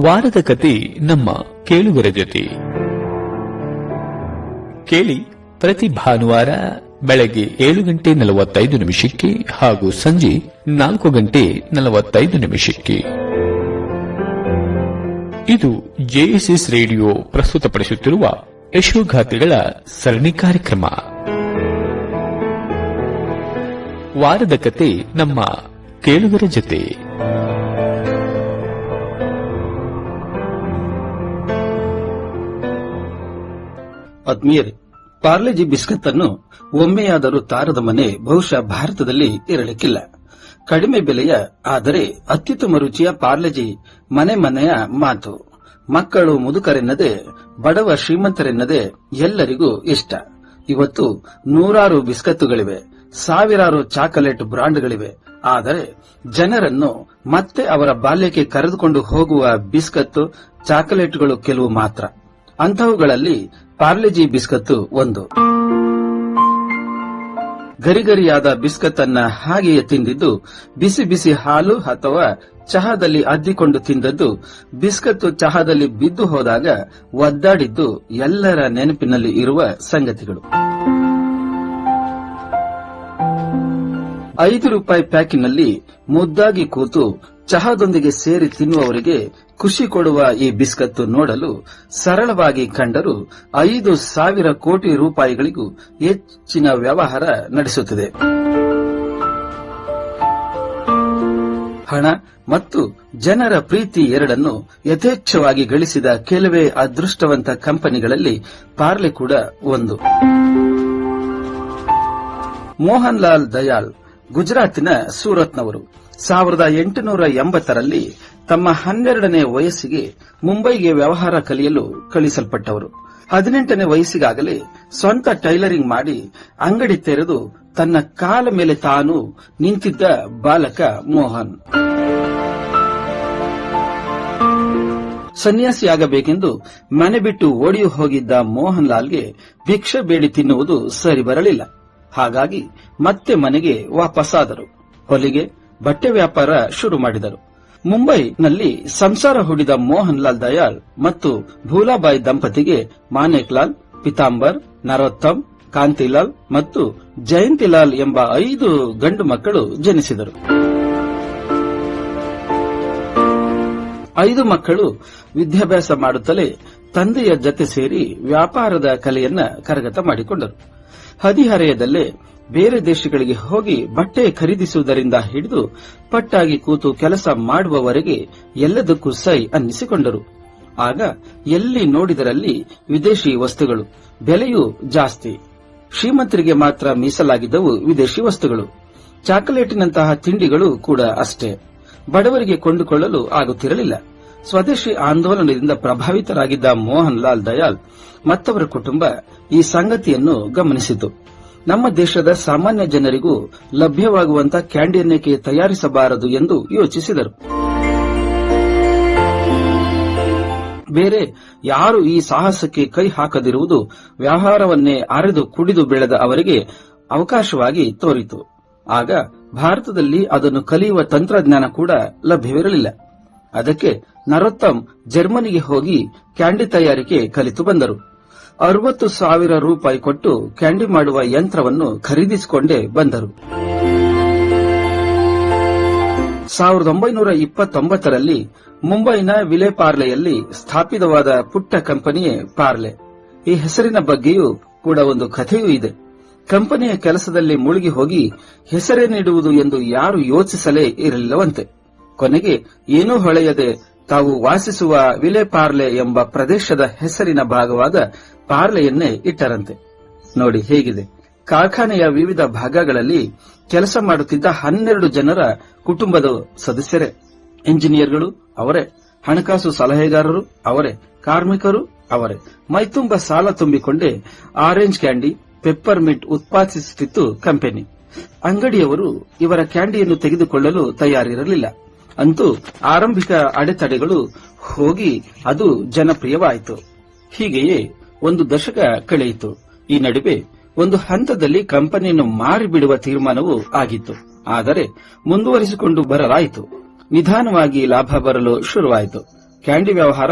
ವಾರದ ಕತೆ ನಮ್ಮ ಕೇಳುಗರ ಜೊತೆ. ಕೇಳಿ ಪ್ರತಿ ಭಾನುವಾರ ಬೆಳಗ್ಗೆ ಏಳು ಗಂಟೆ ನಲವತ್ತೈದು ನಿಮಿಷಕ್ಕೆ ಹಾಗೂ ಸಂಜೆ ನಾಲ್ಕು ಗಂಟೆ ನಲವತ್ತೈದು ನಿಮಿಷಕ್ಕೆ. ಇದು ಜೆಎಸ್ಎಸ್ ರೇಡಿಯೋ ಪ್ರಸ್ತುತಪಡಿಸುತ್ತಿರುವ ಯಶೋಗಾಥೆಗಳ ಸರಣಿ ಕಾರ್ಯಕ್ರಮ. ವಾರದ ಕತೆ ನಮ್ಮ ಕೇಳುಗರ ಜೊತೆ. ಆತ್ಮೀಯರೇ ಪಾರ್ಲೆಜಿ ಬಿಸ್ಕತ್ ಅನ್ನು ಒಮ್ಮೆಯಾದರೂ ತಾರದ ಮನೆ ಬಹುಶಃ ಭಾರತದಲ್ಲಿ ಇರಲಿಕ್ಕಿಲ್ಲ. ಕಡಿಮೆ ಬೆಲೆಯ, ಆದರೆ ಅತ್ಯುತ್ತಮ ರುಚಿಯ ಪಾರ್ಲೆಜಿ ಮನೆ ಮನೆಯ ಮಾತು. ಮಕ್ಕಳು ಮುದುಕರೆನ್ನದೆ, ಬಡವ ಶ್ರೀಮಂತರೆನ್ನದೆ ಎಲ್ಲರಿಗೂ ಇಷ್ಟ. ಇವತ್ತು ನೂರಾರು ಬಿಸ್ಕತ್ತುಗಳಿವೆ. ಸಾವಿರಾರು ಚಾಕಲೇಟ್ ಬ್ರಾಂಡ್ಗಳಿವೆ. ಆದರೆ ಜನರನ್ನು ಮತ್ತೆ ಅವರ ಬಾಲ್ಯಕ್ಕೆ ಕರೆದುಕೊಂಡು ಹೋಗುವ ಬಿಸ್ಕತ್ತು, ಚಾಕಲೇಟ್ಗಳು ಕೆಲವು ಮಾತ್ರ. ಅಂತಹವುಗಳಲ್ಲಿ ಪಾರ್ಲೆಜಿ ಬಿಸ್ಕತ್ತು ಒಂದು. ಗರಿಗರಿಯಾದ ಬಿಸ್ಕತ್ ಅನ್ನ ಹಾಗೆಯೇ ತಿಂದಿದ್ದು, ಬಿಸಿ ಬಿಸಿ ಹಾಲು ಅಥವಾ ಚಹಾದಲ್ಲಿ ಅದ್ದಿಕೊಂಡು ತಿಂದದ್ದು, ಬಿಸ್ಕತ್ತು ಚಹಾದಲ್ಲಿ ಬಿದ್ದು ಹೋದಾಗ ಒದ್ದಾಡಿದ್ದು ಎಲ್ಲರ ನೆನಪಿನಲ್ಲಿ ಇರುವ ಸಂಗತಿಗಳು. ಐದು ರೂಪಾಯಿ ಪ್ಯಾಕಿನಲ್ಲಿ ಮುದ್ದಾಗಿ ಕೂತು ಚಹಾದೊಂದಿಗೆ ಸೇರಿ ತಿನ್ನುವವರಿಗೆ ಖುಷಿ ಕೊಡುವ ಈ ಬಿಸ್ಕತ್ತು ನೋಡಲು ಸರಳವಾಗಿ ಕಂಡರೂ ಐದು ಸಾವಿರ ಕೋಟಿ ರೂಪಾಯಿಗಳಿಗೂ ಹೆಚ್ಚಿನ ವ್ಯವಹಾರ ನಡೆಸುತ್ತದೆ. ಹಣ ಮತ್ತು ಜನರ ಪ್ರೀತಿ ಎರಡನ್ನು ಯಥೇಚ್ಛವಾಗಿ ಗಳಿಸಿದ ಕೆಲವೇ ಅದೃಷ್ಟವಂತ ಕಂಪನಿಗಳಲ್ಲಿ ಪಾರ್ಲೆ ಕೂಡ ಒಂದು. ಮೋಹನ್ ಲಾಲ್ ದಯಾಳ್ ಗುಜರಾತಿನ ಸೂರತ್ನವರು. ಸಾವಿರದ ಎಂಟುನೂರ ಎಂಬತ್ತರಲ್ಲಿ ತಮ್ಮ ಹನ್ನೆರಡನೇ ವಯಸ್ಸಿಗೆ ಮುಂಬೈಗೆ ವ್ಯವಹಾರ ಕಲಿಯಲು ಕಳಿಸಲ್ಪಟ್ಟವರು. ಹದಿನೆಂಟನೇ ವಯಸ್ಸಿಗಾಗಲೇ ಸ್ವಂತ ಟೈಲರಿಂಗ್ ಮಾಡಿ ಅಂಗಡಿ ತೆರೆದು ತನ್ನ ಕಾಲ ಮೇಲೆ ತಾನು ನಿಂತಿದ್ದ ಬಾಲಕ ಮೋಹನ್. ಸನ್ಯಾಸಿಯಾಗಬೇಕೆಂದು ಮನೆ ಬಿಟ್ಟು ಓಡಿಯು ಹೋಗಿದ್ದ ಮೋಹನ್ ಲಾಲ್ಗೆ ಭಿಕ್ಷೆ ಬೇಡಿ ತಿನ್ನುವುದು ಸರಿ ಬರಲಿಲ್ಲ ಹಾಗಾಗಿ ಮತ್ತೆ ಮನೆಗೆ ವಾಪಸ್ಸಾದರು. ಹೊಲಿಗೆ, ಬಟ್ಟೆ ವ್ಯಾಪಾರ ಶುರು ಮಾಡಿದರು. ಮುಂಬೈನಲ್ಲಿ ಸಂಸಾರ ಹೂಡಿದ ಮೋಹನ್ ಲಾಲ್ ದಯಾಳ್ ಮತ್ತು ಭೂಲಾಬಾಯಿ ದಂಪತಿಗೆ ಮಾನೇಕ್ಲಾಲ್ ಪಿತಾಂಬರ್, ನರೋತ್ತಮ್, ಕಾಂತಿಲಾಲ್ ಮತ್ತು ಜಯಂತಿಲಾಲ್ ಎಂಬ ಐದು ಗಂಡು ಮಕ್ಕಳು ಜನಿಸಿದರು. ಐದು ಮಕ್ಕಳು ವಿದ್ಯಾಭ್ಯಾಸ ಮಾಡುತ್ತಲೇ ತಂದೆಯ ಜತೆ ಸೇರಿ ವ್ಯಾಪಾರದ ಕಲೆಯನ್ನ ಕರಗತ ಮಾಡಿಕೊಂಡರು. ಹದಿಹರೆಯದಲ್ಲೇ ಬೇರೆ ದೇಶಗಳಿಗೆ ಹೋಗಿ ಬಟ್ಟೆ ಖರೀದಿಸುವುದರಿಂದ ಹಿಡಿದು ಪಟ್ಟಾಗಿ ಕೂತು ಕೆಲಸ ಮಾಡುವವರೆಗೆ ಎಲ್ಲದಕ್ಕೂ ಸೈ ಅನ್ನಿಸಿಕೊಂಡರು. ಆಗ ಎಲ್ಲಿ ನೋಡಿದರಲ್ಲಿ ವಿದೇಶಿ ವಸ್ತುಗಳು, ಬೆಲೆಯೂ ಜಾಸ್ತಿ. ಶ್ರೀಮಂತರಿಗೆ ಮಾತ್ರ ಮೀಸಲಾಗಿದ್ದವು ವಿದೇಶಿ ವಸ್ತುಗಳು. ಚಾಕೊಲೇಟಿನಂತಹ ತಿಂಡಿಗಳು ಕೂಡ ಅಷ್ಟೇ. ಬಡವರಿಗೆ ಕೊಂಡುಕೊಳ್ಳಲು ಆಗುತ್ತಿರಲಿಲ್ಲ. ಸ್ವದೇಶಿ ಆಂದೋಲನದಿಂದ ಪ್ರಭಾವಿತರಾಗಿದ್ದ ಮೋಹನ್ ಲಾಲ್ ದಯಾಲ್ ಮತ್ತವರ ಕುಟುಂಬ ಈ ಸಂಗತಿಯನ್ನು ಗಮನಿಸಿತು. ನಮ್ಮ ದೇಶದ ಸಾಮಾನ್ಯ ಜನರಿಗೂ ಲಭ್ಯವಾಗುವಂತಹ ಕ್ಯಾಂಡಿಯನ್ನೇಕೆ ತಯಾರಿಸಬಾರದು ಎಂದು ಯೋಚಿಸಿದರು. ಬೇರೆ ಯಾರು ಈ ಸಾಹಸಕ್ಕೆ ಕೈ ಹಾಕದಿರುವುದು ವ್ಯವಹಾರವನ್ನೇ ಅರೆದು ಕುಡಿದು ಬೆಳೆದ ಅವರಿಗೆ ಅವಕಾಶವಾಗಿ ತೋರಿತು. ಆಗ ಭಾರತದಲ್ಲಿ ಅದನ್ನು ಕಲಿಯುವ ತಂತ್ರಜ್ಞಾನ ಕೂಡ ಲಭ್ಯವಿರಲಿಲ್ಲ. ಅದಕ್ಕೆ ನರೋತ್ತಮ್ ಜರ್ಮನಿಗೆ ಹೋಗಿ ಕ್ಯಾಂಡಿ ತಯಾರಿಕೆ ಕಲಿತು ಬಂದರು. ಅರವತ್ತು ಸಾವಿರ ರೂಪಾಯಿ ಕೊಟ್ಟು ಕ್ಯಾಂಡಿ ಮಾಡುವ ಯಂತ್ರವನ್ನು ಖರೀದಿಸಿಕೊಂಡೇ ಬಂದರು. ಸಾವಿರದ ಒಂಬೈನೂರ ಇಪ್ಪತ್ತೊಂಬತ್ತರಲ್ಲಿ ಮುಂಬೈನ ವಿಲೆ ಪಾರ್ಲೆಯಲ್ಲಿ ಸ್ಥಾಪಿತವಾದ ಪುಟ್ಟ ಕಂಪನಿಯೇ ಪಾರ್ಲೆ. ಈ ಹೆಸರಿನ ಬಗ್ಗೆಯೂ ಕೂಡ ಒಂದು ಕಥೆಯೂ ಇದೆ. ಕಂಪನಿಯ ಕೆಲಸದಲ್ಲಿ ಮುಳುಗಿ ಹೋಗಿ ಹೆಸರೇ ನೀಡುವುದು ಎಂದು ಯಾರು ಯೋಚಿಸಲೇ ಇರಲಿಲ್ಲವಂತೆ. ಕೊನೆಗೆ, ಏನೂ ಹೊಳೆಯದೆ ತಾವು ವಾಸಿಸುವ ವಿಲೆ ಪಾರ್ಲೆ ಎಂಬ ಪ್ರದೇಶದ ಹೆಸರಿನ ಭಾಗವಾದ ಪಾರ್ಲೆಯನ್ನೇ ಇಟ್ಟರಂತೆ. ನೋಡಿ ಹೇಗಿದೆ. ಕಾರ್ಖಾನೆಯ ವಿವಿಧ ಭಾಗಗಳಲ್ಲಿ ಕೆಲಸ ಮಾಡುತ್ತಿದ್ದ ಹನ್ನೆರಡು ಜನರ ಕುಟುಂಬದ ಸದಸ್ಯರೇ. ಇಂಜಿನಿಯರ್ಗಳು ಅವರೇ. ಹಣಕಾಸು ಸಲಹೆಗಾರರು ಅವರೇ. ಕಾರ್ಮಿಕರು ಅವರೇ. ಮೈತುಂಬ ಸಾಲ ತುಂಬಿಕೊಂಡೇ ಆರೆಂಜ್ ಕ್ಯಾಂಡಿ, ಪೆಪ್ಪರ್ ಮಿಂಟ್ ಉತ್ಪಾದಿಸುತ್ತಿತ್ತು ಕಂಪನಿ. ಅಂಗಡಿಯವರು ಇವರ ಕ್ಯಾಂಡಿಯನ್ನು ತೆಗೆದುಕೊಳ್ಳಲು ತಯಾರಿರಲಿಲ್ಲ. ಅಂತೂ ಆರಂಭಿಕ ಅಡೆತಡೆಗಳು ಹೋಗಿ ಅದು ಜನಪ್ರಿಯವಾಯಿತು. ಹೀಗೆಯೇ ಒಂದು ದಶಕ ಕಳೆಯಿತು. ಈ ನಡುವೆ ಒಂದು ಹಂತದಲ್ಲಿ ಕಂಪನಿಯನ್ನು ಮಾರಿಬಿಡುವ ತೀರ್ಮಾನವೂ ಆಗಿತ್ತು. ಆದರೆ ಮುಂದುವರಿಸಿಕೊಂಡು ಬರಲಾಯಿತು. ನಿಧಾನವಾಗಿ ಲಾಭ ಬರಲು ಶುರುವಾಯಿತು. ಕ್ಯಾಂಡಿ ವ್ಯವಹಾರ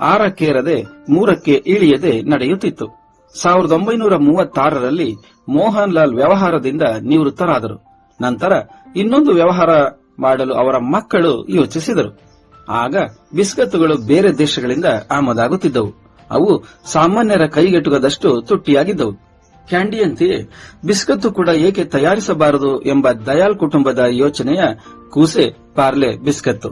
ಆರಕ್ಕೇರದೆ ಮೂರಕ್ಕೆ ಇಳಿಯದೆ ನಡೆಯುತ್ತಿತ್ತು. ಸಾವಿರದ ಒಂಬೈನೂರ ಮೂವತ್ತಾರರಲ್ಲಿ ಮೋಹನ್ ಲಾಲ್ ವ್ಯವಹಾರದಿಂದ ನಿವೃತ್ತರಾದರು. ನಂತರ ಇನ್ನೊಂದು ವ್ಯವಹಾರ ಮಾಡಲು ಅವರ ಮಕ್ಕಳು ಯೋಚಿಸಿದರು. ಆಗ ಬಿಸ್ಕತ್ತುಗಳು ಬೇರೆ ದೇಶಗಳಿಂದ ಆಮದಾಗುತ್ತಿದ್ದವು. ಅವು ಸಾಮಾನ್ಯರ ಕೈಗೆಟುಕದಷ್ಟು ತುಟ್ಟಿಯಾಗಿದ್ದವು. ಕ್ಯಾಂಡಿಯಂತೆಯೇ ಬಿಸ್ಕತ್ತು ಕೂಡ ಏಕೆ ತಯಾರಿಸಬಾರದು ಎಂಬ ದಯಾಲ್ ಕುಟುಂಬದ ಯೋಚನೆಯ ಕೂಸೆ ಪಾರ್ಲೆ ಬಿಸ್ಕತ್ತು.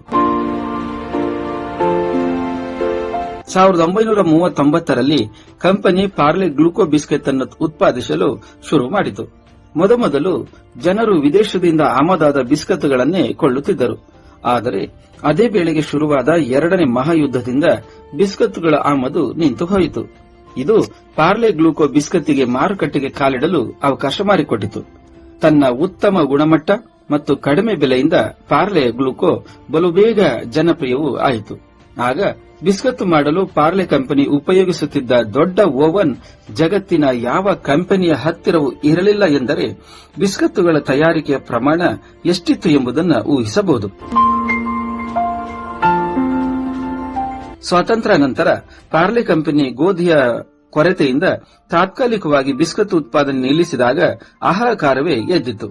ಸಾವಿರದ ಒಂಬೈನೂರ ಮೂವತ್ತೊಂಬತ್ತರಲ್ಲಿ ಕಂಪನಿ ಪಾರ್ಲೆ ಗ್ಲೂಕೋ ಬಿಸ್ಕೆಟ್ ಅನ್ನು ಉತ್ಪಾದಿಸಲು ಶುರು ಮಾಡಿತು. ಮೊದಮೊದಲು ಜನರು ವಿದೇಶದಿಂದ ಆಮದಾದ ಬಿಸ್ಕತ್ಗಳನ್ನೇ ಕೊಳ್ಳುತ್ತಿದ್ದರು. ಆದರೆ ಅದೇ ವೇಳೆಗೆ ಶುರುವಾದ ಎರಡನೇ ಮಹಾಯುದ್ಧದಿಂದ ಬಿಸ್ಕತ್ಗಳ ಆಮದು ನಿಂತು ಹೋಯಿತು. ಇದು ಪಾರ್ಲೆ ಗ್ಲೂಕೋ ಬಿಸ್ಕತ್ತಿಗೆ ಮಾರುಕಟ್ಟೆಗೆ ಕಾಲಿಡಲು ಅವಕಾಶ ಮಾಡಿಕೊಟ್ಟಿತು. ತನ್ನ ಉತ್ತಮ ಗುಣಮಟ್ಟ ಮತ್ತು ಕಡಿಮೆ ಬೆಲೆಯಿಂದ ಪಾರ್ಲೆ ಗ್ಲೂಕೋ ಬಲುಬೇಗ ಜನಪ್ರಿಯವೂ ಆಯಿತು. ಆಗ ಬಿಸ್ಕತ್ತು ಮಾಡಲು ಪಾರ್ಲೆ ಕಂಪನಿ ಉಪಯೋಗಿಸುತ್ತಿದ್ದ ದೊಡ್ಡ ಓವನ್ ಜಗತ್ತಿನ ಯಾವ ಕಂಪನಿಯ ಹತ್ತಿರವೂ ಇರಲಿಲ್ಲ ಎಂದರೆ ಬಿಸ್ಕತ್ತುಗಳ ತಯಾರಿಕೆಯ ಪ್ರಮಾಣ ಎಷ್ಟಿತ್ತು ಎಂಬುದನ್ನು ಊಹಿಸಬಹುದು. ಸ್ವಾತಂತ್ರ್ಯ ನಂತರ ಪಾರ್ಲೆ ಕಂಪನಿ ಗೋಧಿಯ ಕೊರತೆಯಿಂದ ತಾತ್ಕಾಲಿಕವಾಗಿ ಬಿಸ್ಕತ್ ಉತ್ಪಾದನೆ ನಿಲ್ಲಿಸಿದಾಗ ಆಹಾರಕಾರವೇ ಎದ್ದಿತು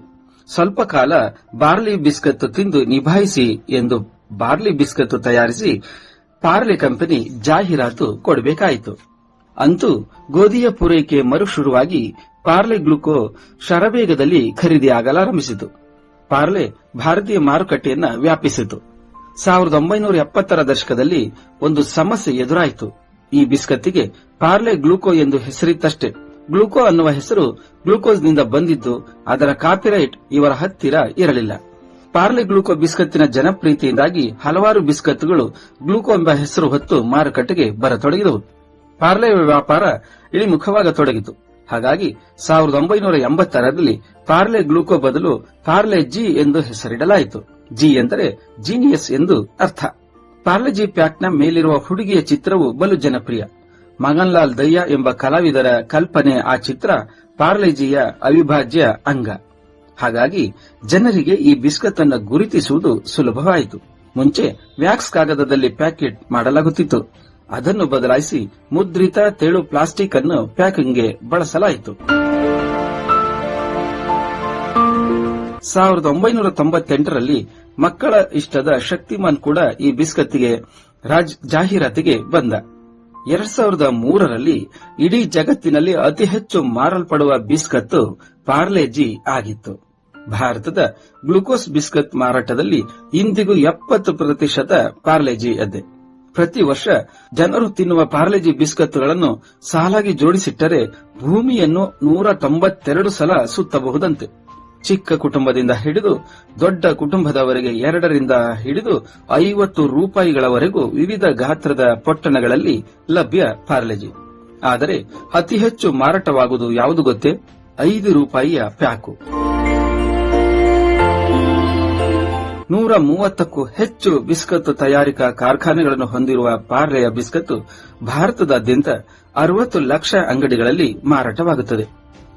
ಸ್ವಲ್ಪ ಕಾಲ ಬಾರ್ಲಿ ಬಿಸ್ಕತ್ ತಿಂದು ನಿಭಾಯಿಸಿ ಎಂದು ಬಾರ್ಲಿ ಬಿಸ್ಕತ್ ತಯಾರಿಸಿ ಪಾರ್ಲೆ ಕಂಪನಿ ಜಾಹೀರಾತು ಕೊಡಬೇಕಾಯಿತು. ಅಂತೂ ಗೋಧಿಯ ಪೂರೈಕೆ ಮರು ಶುರುವಾಗಿ ಪಾರ್ಲೆ ಗ್ಲುಕೋ ಶರಬೇಗದಲ್ಲಿ ಖರೀದಿಯಾಗಲಾರಂಭಿಸಿತು ಪಾರ್ಲೆ ಭಾರತೀಯ ಮಾರುಕಟ್ಟೆಯನ್ನ ವ್ಯಾಪಿಸಿತು. ಸಾವಿರದ ಒಂಬೈನೂರ ಎಪ್ಪತ್ತರ ದಶಕದಲ್ಲಿ ಒಂದು ಸಮಸ್ಯೆ ಎದುರಾಯಿತು. ಈ ಬಿಸ್ಕತ್ತಿಗೆ ಪಾರ್ಲೆ ಗ್ಲೂಕೋ ಎಂದು ಹೆಸರಿತ್ತಷ್ಟೇ. ಗ್ಲೂಕೋ ಅನ್ನುವ ಹೆಸರು ಗ್ಲೂಕೋಸ್ನಿಂದ ಬಂದಿದ್ದು, ಅದರ ಕಾಪಿರೈಟ್ ಇವರ ಹತ್ತಿರ ಇರಲಿಲ್ಲ. ಪಾರ್ಲೆ ಗ್ಲೂಕೋ ಬಿಸ್ಕತ್ತಿನ ಜನಪ್ರಿಯತೆಯಿಂದಾಗಿ ಹಲವಾರು ಬಿಸ್ಕತ್ತುಗಳು ಗ್ಲೂಕೋ ಎಂಬ ಹೆಸರು ಹೊತ್ತು ಮಾರುಕಟ್ಟೆಗೆ ಬರತೊಡಗಿದವು. ಪಾರ್ಲೆ ವ್ಯಾಪಾರ ಇಳಿಮುಖವಾಗತೊಡಗಿತು. ಹಾಗಾಗಿ ಸಾವಿರದ ಒಂಬೈನೂರ ಎಂಬತ್ತರಲ್ಲಿ ಪಾರ್ಲೆ ಗ್ಲೂಕೋ ಬದಲು ಪಾರ್ಲೆ ಜಿ ಎಂದು ಹೆಸರಿಡಲಾಯಿತು. ಜಿ ಎಂದರೆ ಜೀನಿಯಸ್ ಎಂದು ಅರ್ಥ. ಪಾರ್ಲೆ ಜಿ ಪ್ಯಾಕ್ನ ಮೇಲಿರುವ ಹುಡುಗಿಯ ಚಿತ್ರವು ಬಲು ಜನಪ್ರಿಯ. ಮಗನ್ಲಾಲ್ ದಯ್ಯ ಎಂಬ ಕಲಾವಿದರ ಕಲ್ಪನೆ ಆ ಚಿತ್ರ ಪಾರ್ಲೆಜಿಯ ಅವಿಭಾಜ್ಯ ಅಂಗ. ಹಾಗಾಗಿ ಜನರಿಗೆ ಈ ಬಿಸ್ಕತ್ ಅನ್ನು ಗುರುತಿಸುವುದು ಸುಲಭವಾಯಿತು. ಮುಂಚೆ ವ್ಯಾಕ್ಸ್ ಕಾಗದದಲ್ಲಿ ಪ್ಯಾಕೆಟ್ ಮಾಡಲಾಗುತ್ತಿತ್ತು. ಅದನ್ನು ಬದಲಾಯಿಸಿ ಮುದ್ರಿತ ತೆಳು ಪ್ಲಾಸ್ಟಿಕ್ ಅನ್ನು ಪ್ಯಾಕಿಂಗ್ಗೆ ಬಳಸಲಾಯಿತು. ಸಾವಿರದ ಒಂಬೈನೂರ ತೊಂಬತ್ತೆಂಟರಲ್ಲಿ ಮಕ್ಕಳ ಇಷ್ಟದ ಶಕ್ತಿಮಾನ್ ಕೂಡ ಈ ಬಿಸ್ಕತ್ಗೆ ಜಾಹೀರಾತಿಗೆ ಬಂದ. ಎರಡ್ ಸಾವಿರದ ಮೂರರಲ್ಲಿ ಇಡೀ ಜಗತ್ತಿನಲ್ಲಿ ಅತಿ ಹೆಚ್ಚು ಮಾರಲ್ಪಡುವ ಬಿಸ್ಕತ್ತು ಪಾರ್ಲೆಜಿ ಆಗಿತ್ತು. ಭಾರತದ ಗ್ಲುಕೋಸ್ ಬಿಸ್ಕತ್ ಮಾರಾಟದಲ್ಲಿ ಇಂದಿಗೂ ಎಪ್ಪತ್ತು ಪ್ರತಿಶತ ಪಾರ್ಲೆಜಿ ಅದೆ ಪ್ರತಿ ವರ್ಷ ಜನರು ತಿನ್ನುವ ಪಾರ್ಲೆಜಿ ಬಿಸ್ಕತ್ಗಳನ್ನು ಸಾಲಾಗಿ ಜೋಡಿಸಿಟ್ಟರೆ ಭೂಮಿಯನ್ನು ನೂರ ತೊಂಬತ್ತೆರಡು ಸಲ ಸುತ್ತಬಹುದಂತೆ. ಚಿಕ್ಕ ಕುಟುಂಬದಿಂದ ಹಿಡಿದು ದೊಡ್ಡ ಕುಟುಂಬದವರೆಗೆ ಎರಡರಿಂದ ಹಿಡಿದು ಐವತ್ತು ರೂಪಾಯಿಗಳವರೆಗೂ ವಿವಿಧ ಗಾತ್ರದ ಪೊಟ್ಟಣಗಳಲ್ಲಿ ಲಭ್ಯ ಪಾರ್ಲೆಜಿ. ಆದರೆ ಅತಿ ಹೆಚ್ಚು ಮಾರಾಟವಾಗುವುದು ಯಾವುದು ಗೊತ್ತೇ? ಐದು ರೂಪಾಯಿಯ ಪ್ಯಾಕು. ನೂರ ಮೂವತ್ತಕ್ಕೂ ಹೆಚ್ಚು ಬಿಸ್ಕತ್ ತಯಾರಿಕಾ ಕಾರ್ಖಾನೆಗಳನ್ನು ಹೊಂದಿರುವ ಪಾರ್ಲೆಯ ಬಿಸ್ಕತ್ತು ಭಾರತದಾದ್ಯಂತ ಅರವತ್ತು ಲಕ್ಷ ಅಂಗಡಿಗಳಲ್ಲಿ ಮಾರಾಟವಾಗುತ್ತದೆ.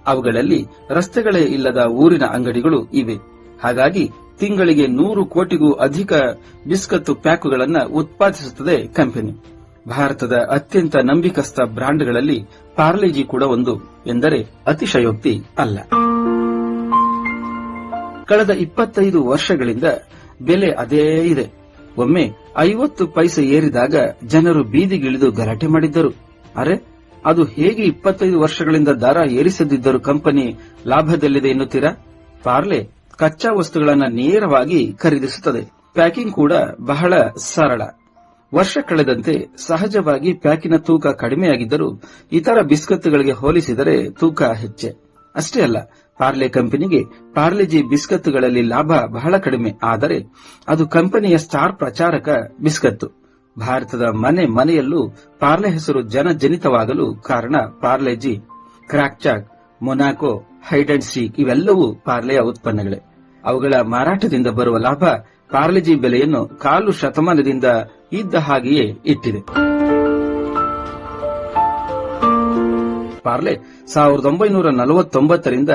ಅವುಗಳಲ್ಲಿ ರಸ್ತೆಗಳೇ ಇಲ್ಲದ ಊರಿನ ಅಂಗಡಿಗಳು ಇವೆ. ಹಾಗಾಗಿ ತಿಂಗಳಿಗೆ ನೂರು ಕೋಟಿಗೂ ಅಧಿಕ ಬಿಸ್ಕತ್ತು ಪ್ಯಾಕುಗಳನ್ನು ಉತ್ಪಾದಿಸುತ್ತದೆ ಕಂಪನಿ. ಭಾರತದ ಅತ್ಯಂತ ನಂಬಿಕಸ್ಥ ಬ್ರಾಂಡ್ಗಳಲ್ಲಿ ಪಾರ್ಲೆಜಿ ಕೂಡ ಒಂದು ಎಂದರೆ ಅತಿಶಯೋಕ್ತಿ ಅಲ್ಲ. ಕಳೆದ ಇಪ್ಪತ್ತೈದು ವರ್ಷಗಳಿಂದ ಬೆಲೆ ಅದೇ ಇದೆ. ಒಮ್ಮೆ ಐವತ್ತು ಪೈಸೆ ಏರಿದಾಗ ಜನರು ಬೀದಿಗಿಳಿದು ಗಲಾಟೆ ಮಾಡಿದ್ದರು. ಅರೆ, ಅದು ಹೇಗೆ ಇಪ್ಪತ್ತೈದು ವರ್ಷಗಳಿಂದ ದರ ಏರಿಸದಿದ್ದರೂ ಕಂಪನಿ ಲಾಭದಲ್ಲಿದೆ ಎನ್ನುತ್ತೀರಾ? ಪಾರ್ಲೆ ಕಚ್ಚಾ ವಸ್ತುಗಳನ್ನು ನೇರವಾಗಿ ಖರೀದಿಸುತ್ತದೆ. ಪ್ಯಾಕಿಂಗ್ ಕೂಡ ಬಹಳ ಸರಳ. ವರ್ಷ ಕಳೆದಂತೆ ಸಹಜವಾಗಿ ಪ್ಯಾಕಿನ ತೂಕ ಕಡಿಮೆಯಾಗಿದ್ದರೂ ಇತರ ಬಿಸ್ಕತ್ಗಳಿಗೆ ಹೋಲಿಸಿದರೆ ತೂಕ ಹೆಚ್ಚೆ. ಅಷ್ಟೇ ಅಲ್ಲ ಪಾರ್ಲೆ ಕಂಪನಿಗೆ ಪಾರ್ಲೆಜಿ ಬಿಸ್ಕತ್ತುಗಳಲ್ಲಿ ಲಾಭ ಬಹಳ ಕಡಿಮೆ, ಆದರೆ ಅದು ಕಂಪನಿಯ ಸ್ಟಾರ್ ಪ್ರಚಾರಕ ಬಿಸ್ಕತ್ತು. ಭಾರತದ ಮನೆ ಮನೆಯಲ್ಲೂ ಪಾರ್ಲೆ ಹೆಸರು ಜನಜನಿತವಾಗಲು ಕಾರಣ Parle G Krackjack Monaco, hide and seek ಇವೆಲ್ಲವೂ ಪಾರ್ಲೆಯ ಉತ್ಪನ್ನಗಳೇ. ಅವುಗಳ ಮಾರಾಟದಿಂದ ಬರುವ ಲಾಭ ಪಾರ್ಲೆಜಿ ಬೆಲೆಯನ್ನು ಕಾಲು ಶತಮಾನದಿಂದ ಇದ್ದ ಹಾಗೆಯೇ ಇಟ್ಟಿದೆ. ಪಾರ್ಲೆ ಸಾವಿರದ ಒಂಬೈನೂರ ನಲವತ್ತೊಂಬತ್ತರಿಂದ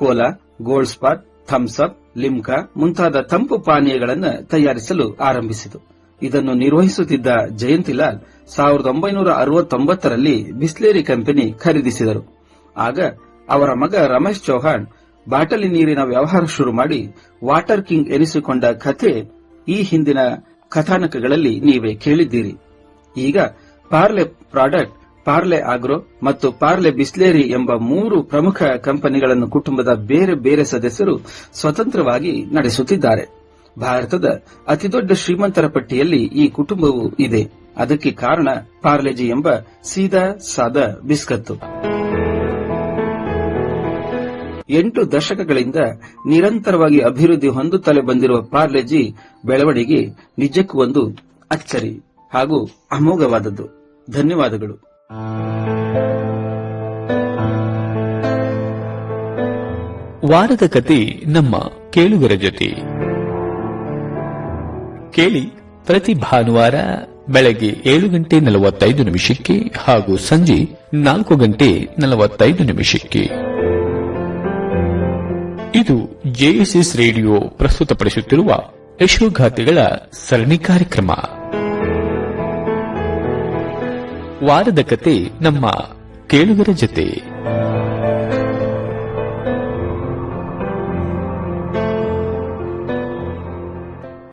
cola, Gold Spot Thums Limca ಮುಂತಾದ ತಂಪು ಪಾನೀಯಗಳನ್ನು ತಯಾರಿಸಲು ಆರಂಭಿಸಿತು. ಇದನ್ನು ನಿರ್ವಹಿಸುತ್ತಿದ್ದ ಜಯಂತಿಲಾಲ್ ಸಾವಿರದ ಒಂಬೈನೂರ ಅರವತ್ತೊಂಬತ್ತರಲ್ಲಿ ಬಿಸ್ಲೇರಿ ಕಂಪನಿ ಖರೀದಿಸಿದರು. ಆಗ ಅವರ ಮಗ ರಮೇಶ್ ಚೌಹಾಣ್ ಬಾಟಲಿ ನೀರಿನ ವ್ಯವಹಾರ ಶುರು ಮಾಡಿ ವಾಟರ್ ಕಿಂಗ್ ಎನಿಸಿಕೊಂಡ ಕಥೆ ಈ ಹಿಂದಿನ ಕಥಾನಕಗಳಲ್ಲಿ ನೀವೇ ಕೇಳಿದ್ದೀರಿ. ಈಗ ಪಾರ್ಲೆ ಪ್ರಾಡಕ್ಟ್ ಪಾರ್ಲೆ ಆಗ್ರೋ ಮತ್ತು ಪಾರ್ಲೆ ಬಿಸ್ಲೇರಿ ಎಂಬ ಮೂರು ಪ್ರಮುಖ ಕಂಪನಿಗಳನ್ನು ಕುಟುಂಬದ ಬೇರೆ ಬೇರೆ ಸದಸ್ಯರು ಸ್ವತಂತ್ರವಾಗಿ ನಡೆಸುತ್ತಿದ್ದಾರೆ. ಭಾರತದ ಅತಿದೊಡ್ಡ ಶ್ರೀಮಂತರ ಪಟ್ಟಿಯಲ್ಲಿ ಈ ಕುಟುಂಬವು ಇದೆ. ಅದಕ್ಕೆ ಕಾರಣ ಪಾರ್ಲೆಜಿ ಎಂಬ ಸೀದಾ ಸಾದ ಬಿಸ್ಕತ್ತು. ಎಂಟು ದಶಕಗಳಿಂದ ನಿರಂತರವಾಗಿ ಅಭಿವೃದ್ಧಿ ಹೊಂದುತ್ತಲೇ ಬಂದಿರುವ ಪಾರ್ಲೆಜಿ ಬೆಳವಣಿಗೆ ನಿಜಕ್ಕೂ ಒಂದು ಅಚ್ಚರಿ ಹಾಗೂ ಅಮೋಘವಾದದ್ದು. ಧನ್ಯವಾದಗಳು. ವಾರದ ಕತೆ ನಮ್ಮ ಕೇಳುಗರ ಜೊತೆ. ಕೇಳಿ ಪ್ರತಿ ಭಾನುವಾರ ಬೆಳಗ್ಗೆ ಏಳು ಗಂಟೆ ನಲವತ್ತೈದು ನಿಮಿಷಕ್ಕೆ ಹಾಗೂ ಸಂಜೆ ನಾಲ್ಕು ಗಂಟೆ ನಲವತ್ತೈದು ನಿಮಿಷಕ್ಕೆ. ಇದು ಜೆಎಸ್ಎಸ್ ರೇಡಿಯೋ ಪ್ರಸ್ತುತಪಡಿಸುತ್ತಿರುವ ಯಶೋಘಾತಿಗಳ ಸರಣಿ ಕಾರ್ಯಕ್ರಮ. ವಾರದ ಕತೆ ನಮ್ಮ ಕೇಳುಗರ ಜೊತೆ.